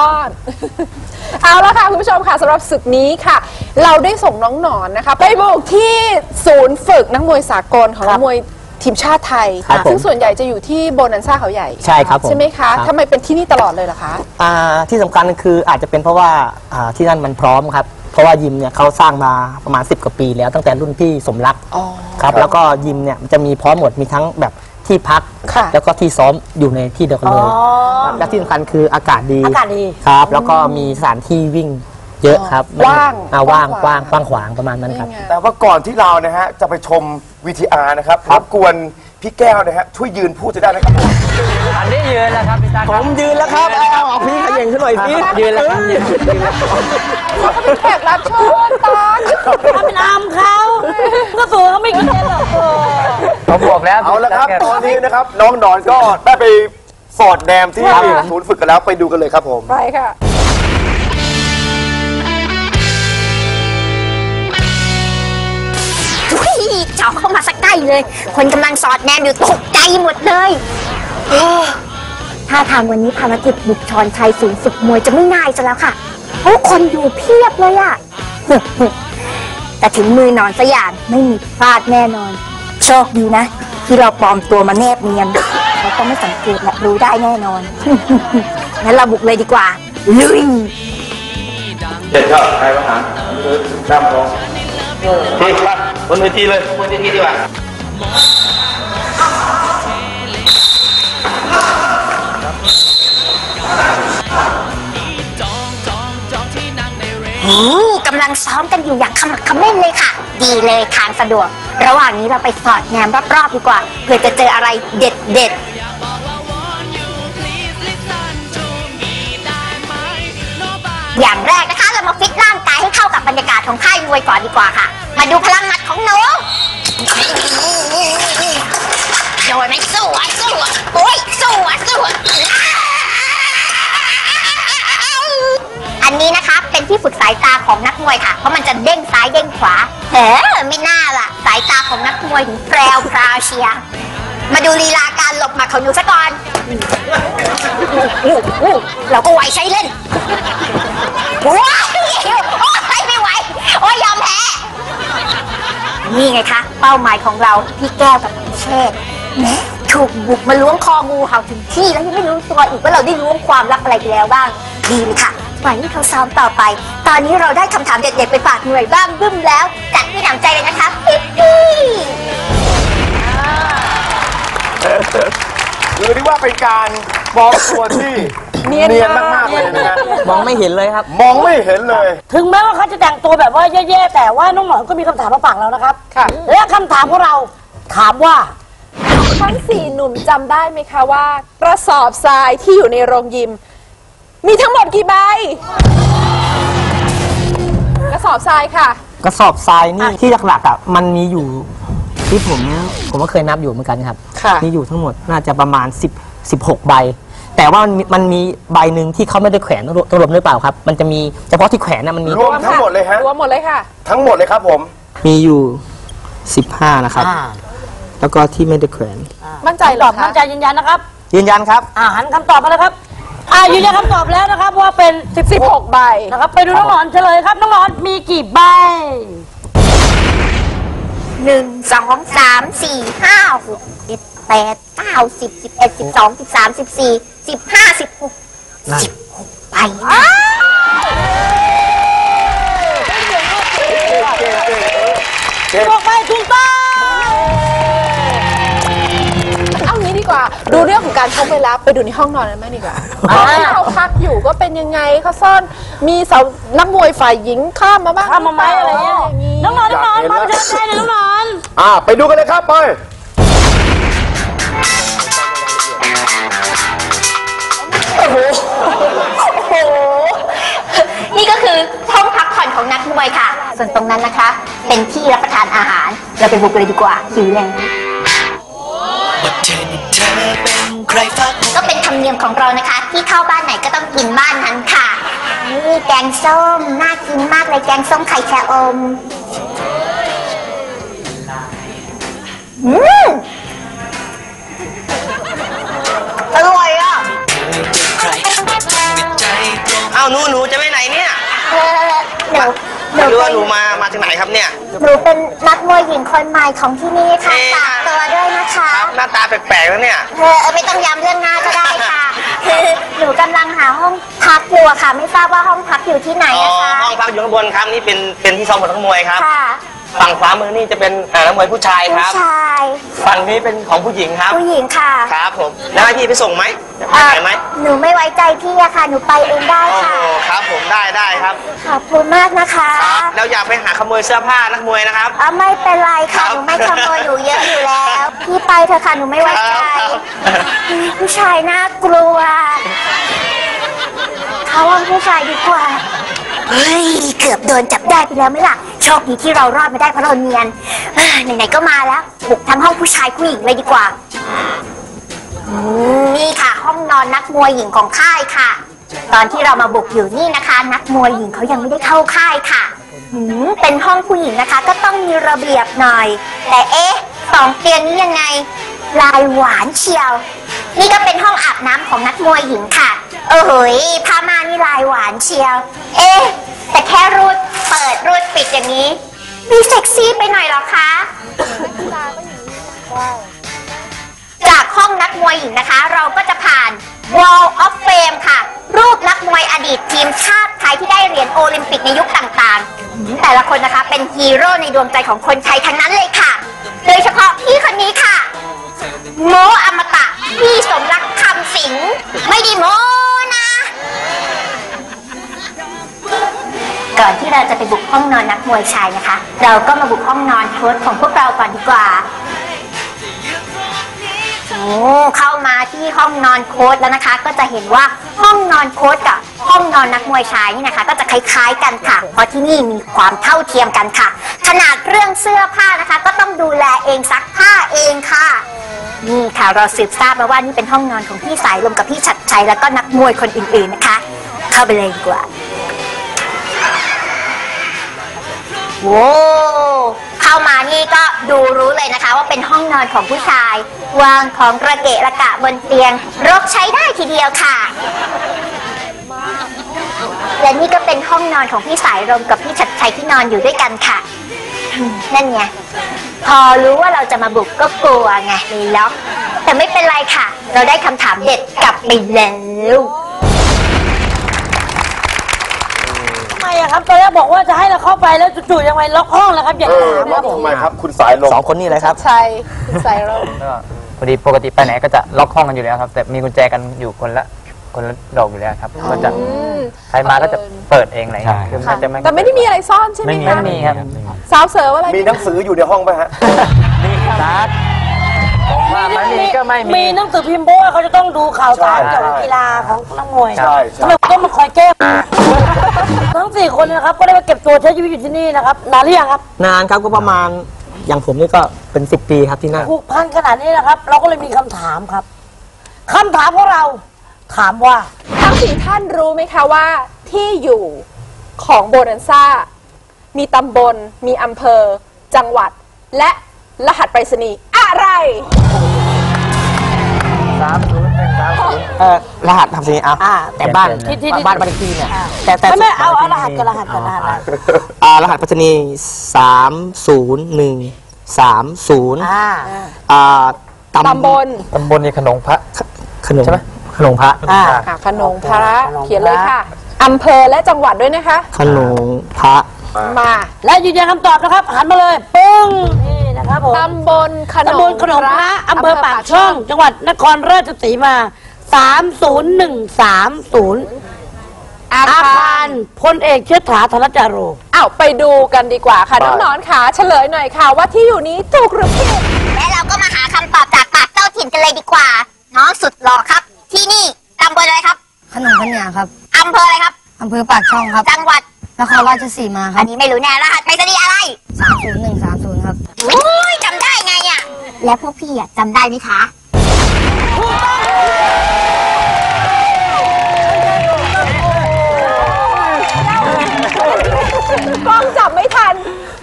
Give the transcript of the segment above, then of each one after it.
ตลอด เอาละค่ะ คุณผู้ชมค่ะสำหรับศึกนี้ค่ะ เราได้ส่งน้องหนอนนะคะ ไปบุกที่ศูนย์ฝึกนักมวยสากลของนักมวยทีมชาติไทย ครับผมซึ่งส่วนใหญ่จะอยู่ที่โบนันซ่าเขาใหญ่ใช่ครับผมใช่ไหมคะครับ ทำไมเป็นที่นี่ตลอดเลยเหรอคะ อ่าที่สำคัญคืออาจจะเป็นเพราะว่าอ่าที่นั่นมันพร้อมครับ เพราะว่ายิมเนี่ยเขาสร้างมาประมาณ 10 กว่าปีแล้วตั้งแต่รุ่นพี่สมรักอ๋อ ครับ แล้วก็ยิมเนี่ยมันจะมีพร้อมหมดมีทั้งแบบ ที่พัก ค่ะ แล้วก็ที่ซ้อมอยู่ในที่เดียวกันเลยครับและที่สำคัญคืออากาศดีอากาศดีครับ แล้วก็มีสถานที่วิ่งเยอะครับว่างอ่าว่างกกว้าว้างง กว้างขวางประมาณนั้นครับนี่ไงแต่ว่าก่อนที่เรานะฮะจะไปชม VTR นะครับรบกวนพี่แก้วนะฮะช่วยยืนพูดจะได้ไหมครับผมอันนี้ยืนแล้วครับพี่ตั๊กผมยืนแล้วครับเอาเอาเอาพี่ขย่งขึ้นหน่อยพี่ยืนแล้วครับยืนยืนแล้วเขาเป็นแขกรับเชิญตาถ้าเป็นอามเขาก็สูงเขาไม่คิดหรอก เออผมบอกแล้วเอาละครับพี่ตตั๊อกนนี้นะครับ น้องหนอนก็ได้ไปสอดแนมที่ศูนย์ฝึกกันแล้วไปดูกันเลยครับผมไปค่ะอุ๊ยเจาะเข้ามาสักใกล้เลย คนกำลังสอดแนมอยู่ตกใจหมดเลยเอ๊ะถ้าทางวันนี้ภารกิจบุกชอนชัยศูนย์ฝึกมวยจะไม่ง่ายซะแล้วค่ะเพราะคนอยู่เพียบเลยอะแต่ถึงมือนอนสักอย่างไม่มีพลาดแน่นอน โชคดีนะ ที่เราปลอมตัวมาแนบเนียนเราต้องไม่สังเกตและรู้ได้แน่นอน งั้นเราบุกเลยดีกว่า ลุยเด็ดครับใครมาหาน้ำร้องพี่มาบนเวทีเลยบนเวทีดีกว่าโอ้กำลังซ้อมกันอยู่อย่างขมักเขม้นเลยค่ะ ดีเลยทางสะดวก ระหว่างนี้เราไปสอดแนมรอบๆดีกว่าเพื่อจะเจออะไรเด็ดเด็ดๆอย่างแรกนะคะเรามาฟิตร่างกายให้เข้ากับบรรยากาศของค่ายมวยก่อนดีกว่าค่ะ มาดูพลังหมัดของหนูโดนไหมสู้อะสู้อะโอ้ยสู้อะสู้อะอันนี้นะคะเป็นที่ฝึกสายตาของนักมวยค่ะ เพราะมันจะเด้งซ้ายเด้งขวา ไม่น่าล่ะ สายตาของนักมวยถึงแพรวพราวเชียร์มาดูลีลาการหลบหมัดของหนูซะก่อนเราก็ไหวใช้เล่นว้าวโอ้ยไม่ไหว โอ้ยยอมแพ้ นี่ไงคะ เป้าหมายของเราพี่แก้วกับพี่เชษถูกบุกมาล้วงคองูเห่าถึงที่แล้วยังไม่รู้ตัวอีกว่าเราได้ล้วงความลับอะไรไปแล้วบ้าง ดีเลยค่ะ ปล่อยให้เขาซ้อมต่อไป ตอนนี้เราได้คำถามเด็ดๆไปฝากหน่วยบ้างบึ้มแล้ว จัดที่หนำใจเลยนะคะปิ๊ปปี้คือที่ว่าเป็นการปลอมตัวที่เนียนเนียนมากมากๆเลยนะฮะมองไม่เห็นเลยครับ มองไม่เห็นเลย ถึงแม้ว่าเขาจะแต่งตัวแบบว่าแย่ๆแต่ว่าน้องหนอนก็มีคำถามมาฝากเรานะครับค่ะและคำถามของเราถามว่า ทั้งสี่หนุ่มจำได้ไหมคะว่า กระสอบทรายที่อยู่ในโรงยิม มีทั้งหมดกี่ใบ กระสอบทรายค่ะ กระสอบทรายนี่ที่หลักๆอะมันมีอยู่ที่ผมผมก็เคยนับอยู่เหมือนกันครับค่ะ มีอยู่ทั้งหมดน่าจะประมาณ10 16ใบ แต่ว่ามันมีมันมีใบหนึ่งที่เขาไม่ได้แขวนต้องรวมหรือเปล่าครับ มันจะมีเฉพาะที่แขวนนะมันมีรวมทั้งหมดเลยฮะ รวมหมดเลยค่ะ ทั้งหมดเลยครับผม มีอยู่ 15 นะครับ อ่าแล้วก็ที่ไม่ได้แขวน มั่นใจเหรตออบคะมั่นใจยืนยันนะครับยืนยันครับ อ่าหันคำตอบมาเลยครับ อ่ายืนยันคำตอบแล้วนะครับว่าเป็น 16 ใบนะครับ ไปดูน้องหนอนเฉลยครับ น้องหนอนมีกี่ใบ หนึ่งสองสามสี่ห้าหกเจ็ดแปดเก้าสิบสิบเอ็ดสิบสองสิบสามสิบสี่สิบห้าสิบหกสิบหกไปบอกไปถูกต้อง ดีกว่าดูเรื่องของการชกไปแล้วไปดูในห้องนอนนั้นไหมดีกว่าที่เขาพักอยู่ก็เป็นยังไงเขาซ่อนมีสาวนักมวยฝ่ายหญิงข้ามมาบ้างทำมาไหมอะไรเงี้ยนี้น้องหนอนน้องหนอนมาประชันใจเลยน้องหนอนอ่าไปดูกันเลยครับไปโอ้โหนี่ก็คือห้องพักผ่อนของนักมวยค่ะ ส่วนตรงนั้นนะคะ เป็นที่รับประทานอาหาร เราไปบุกเลยดีกว่าหิวแล้ว ก็เป็นธรรมเนียมของเรานะคะ ที่เข้าบ้านไหนก็ต้องกินบ้านนั้นค่ะนี่แกงส้มน่ากินมากเลยแกงส้มไข่ชะอมอืมอร่อยอะหนูหนูจะไปไหนเนี่ยเออหนูหนูไม่รู้เป็ว่านหนูมามาจากไหนครับเนี่ย หนูเป็นนักมวยหญิงคนใหม่ของที่นี่ค่ะเอ๊ะฝากตัวด้วยนะคะ หน้าตาแปลกๆแล้วเนี่ย เออไม่ต้องย้ำเรื่องหน้าก็ได้ค่ะ คือหนูกำลังหาห้องพักอยู่อะค่ะ ไม่ทราบว่าห้องพักอยู่ที่ไหนอ๋ออะคะห้องพักอยู่ข้างบนครับนี่เป็นเป็นที่ซ้อมของนักมวยครับ ค่ะฝั่งขวามือนี่จะเป็นอ่านักมวยผู้ชายคผู้รับ ชายฝั่งนี้เป็นของผู้หญิงครับ ผู้หญิงค่ะครับผม แล้วให้พี่ไปส่งไหมจะไปเอ่อไหนไหมหนูไม่ไว้ใจพี่อะค่ะ หนูไปเองได้โอ้โหค่ะ ครับผมได้ได้ ครับขอบคุณมากนะคะครับแล้วอย่าไปหาขโมยเสื้อผ้านักมวยนะครับ อะไม่เป็นไรค่ะครับหนูไม่ขโมยหนูเยอะอยู่แล้ว พี่ไปเถอะค่ะ หนูไม่ไว้ใจครับผู้ชายน่ากลัว เขาว่าผู้ชายดีกว่า เฮ้ย เกือบโดนจับได้ไปแล้วไหมล่ะ โชคดีที่เรารอดมาได้เพราะเราเนียนเอ้อไหนๆก็มาแล้ว บุกทั้งห้องผู้ชายผู้หญิงเลยดีกว่าอืมนี่ค่ะ ห้องนอนนักมวยหญิงของค่ายค่ะ ตอนที่เรามาบุกอยู่นี่นะคะ นักมวยหญิงเขายังไม่ได้เข้าค่ายค่ะหืมเป็นห้องผู้หญิงนะคะ ก็ต้องมีระเบียบหน่อย แต่เอ๊ะสองเตียงนี้ยังไง ลายหวานเชียว นี่ก็เป็นห้องอาบน้ำของนักมวยหญิงค่ะ เออเฮ้ยผ้าม่านนี่ลายหวานเชียว เอ๊ะแต่แค่รูดเปิดรูดปิดอย่างนี้ มีเซ็กซี่ไปหน่อยหรอคะ จากห้องนักมวยหญิงนะคะ เราก็จะผ่าน Wall of Fame ค่ะ รูปนักมวยอดีตทีมชาติไทยที่ได้เหรียญโอลิมปิกในยุคต่างๆ แต่ละคนนะคะเป็นฮีโร่ในดวงใจของคนไทยทั้งนั้นเลยค่ะ โดยเฉพาะพี่คนนี้ค่ะ โมอมตะ พี่สมรักคำสิง ไม่ด้โมนะ ก่อนที่เราจะไปบุกห้องนอนนักมวยชายนะคะ เราก็มาบุกห้องนอนโค้ชของพวกเราก่อนดีกว่า เข้ามาที่ห้องนอนโค้ดแล้วนะคะ ก็จะเห็นว่าห้องนอนโค้ดกับห้องนอนนักมวยชายนี่นะคะ ก็จะคล้ายๆกันค่ะ เพราะที่นี่มีความเท่าเทียมกันค่ะ ขนาดเรื่องเสื้อผ้านะคะ ก็ต้องดูแลเองซักผ้าเองค่ะนี่ค่ะเราสืบทราบมาว่านี่เป็นห้องนอนของพี่สายลมกับพี่ชัดชัยแล้วก็นักมวยคนอื่นๆนะคะ เข้าไปเลยดีกว่า โว้เข้ามานี่ก็ดูรู้เลยนะคะ ว่าเป็นห้องนอนของผู้ชาย วางของกระเกะระกะบนเตียง รกใช้ได้ทีเดียวค่ะ และนี่ก็เป็นห้องนอนของพี่สายรมกับพี่ชัดชัยที่นอนอยู่ด้วยกันค่ะ นั่นไงพอรู้ว่าเราจะมาบุกก็กลัวไงเลยล็อกแต่ไม่เป็นไรค่ะ เราได้คำถามเด็ดกลับไปแล้ว ครับตอนแรกบอกว่าจะให้เราเข้าไปแล้วจู่ๆยังไงล็อกห้องแล้วครับอย่างเอนี้อคว่ารับผมทำไมครับคุณสายลมสองคนนี่เลยครับ ใช่ใส่เราก็พอดีปกติไปไหนก็จะล็อกห้องกันอยู่แล้วครับ แต่มีกุญแจกันอยู่คนละคนละดอกอยู่แล้วครับก็จะใครมาก็จะเปิดเองอะไรอย่างเงี้ยคือค่ะมันจะไม่แต่ไม่ได้มีอะไรซ่อนใช่ไหมไม่มีคะไม่มีครับสาวเสิร์ฟอะไรมีหนังสืออยู่ในห้องไหมฮะ มีครับ ผมว่าไม่มีก็ไม่มี มีหนังสือพิมพ์เพราะว่าเขาจะต้องดูข่าวสารใช่เกี่ยวกับกีฬาของนักมวยใช่ใช่ ทำไมต้องมาคอยแก้ทั้งสี่คนนะครับ ก็ได้มาเก็บตัวใช้ชีวิตอยู่ที่นี่นะครับนานหรือยังครับนานครับก็ประมาณอย่างผมนี่ก็เป็น 10 ปีครับที่นั่นผูกพันขนาดนี้นะครับ เราก็เลยมีคำถามครับคำถามของเราถามว่า ทั้งสี่ท่านรู้ไหมคะว่าที่อยู่ของโบนันซ่า มีตำบล มีอำเภอ จังหวัด และรหัสไปรษณีย์อะไร สามศูนย์หนึ่งสามศูนย์ เออรหัสทำสิอะอ่า แต่บ้านที่ที่ที่บ้านบ้านเลขที่เนี่ย แต่แต่ไม่ไม่เอาเอารหัสกับรหัสกับรหัส อ่ารหัสไปรษณีย์สามศูนย์หนึ่งสามศูนย์อ่า อ่าตำบลตำบลนี่ขนงพระขนมใช่ไหมขนมพระอ่า อะขนงพระขนงพระ เขียนเลยค่ะอำเภอและจังหวัดด้วยนะคะ ขนมพระมา และยืนยันคำตอบนะครับ หันมาเลย ปึ้งนี่นะ ครับผมตำบลขนตำบลงขนมพระอำเภอปากช่อง จังหวัดนครราชสีมา 30130 อาอาคาคารรพลเอกเชษฐาธนจาโร อ้าวไปดูกันดีกว่าค่ะไปน้องหนอนขาเฉลยหน่อยค่ะ ว่าที่อยู่นี้ถูกหรือผิด และเราก็มาหาคำตอบจากปากเจ้าถิ่นกันเลยดีกว่า น้องสุดหล่อครับ ที่นี่ตำบลอะไรครับขนมปัญญาครับอำเภออะไรครับ อำเภอปากช่องครับจังหวัด นครราชสีมาคอัรันนี้ไม่รู้แน่รหัสไปรษณีย์อะไรบ30130 แล้วพวกพี่อะจำได้ไหมคะ กล้องจับไม่ทัน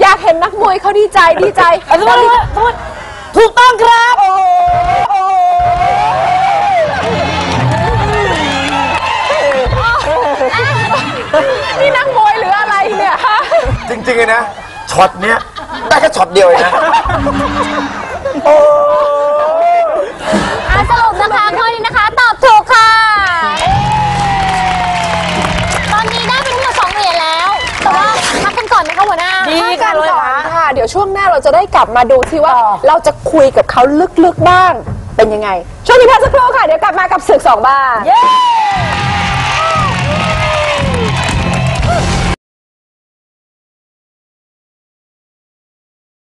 อยากเห็นนักมวยเขาดีใจดีใจโทษติสถูกต้องครับโอ้โหนี่นักมวยหรืออะไรเนี่ยฮะ จริงๆเลยนะช็อตเนี้ยได้แค่ช็อตเดียวเองนะ ยวช่วงหน้าเราจะได้กลับมาดูที่ว่าเราจะคุยกับเขาลึกๆบ้าง เป็นยังไง ช่วงนี้พักสักครู่ค่ะ เดี๋ยวกลับมากับศึกสองบ้านเย้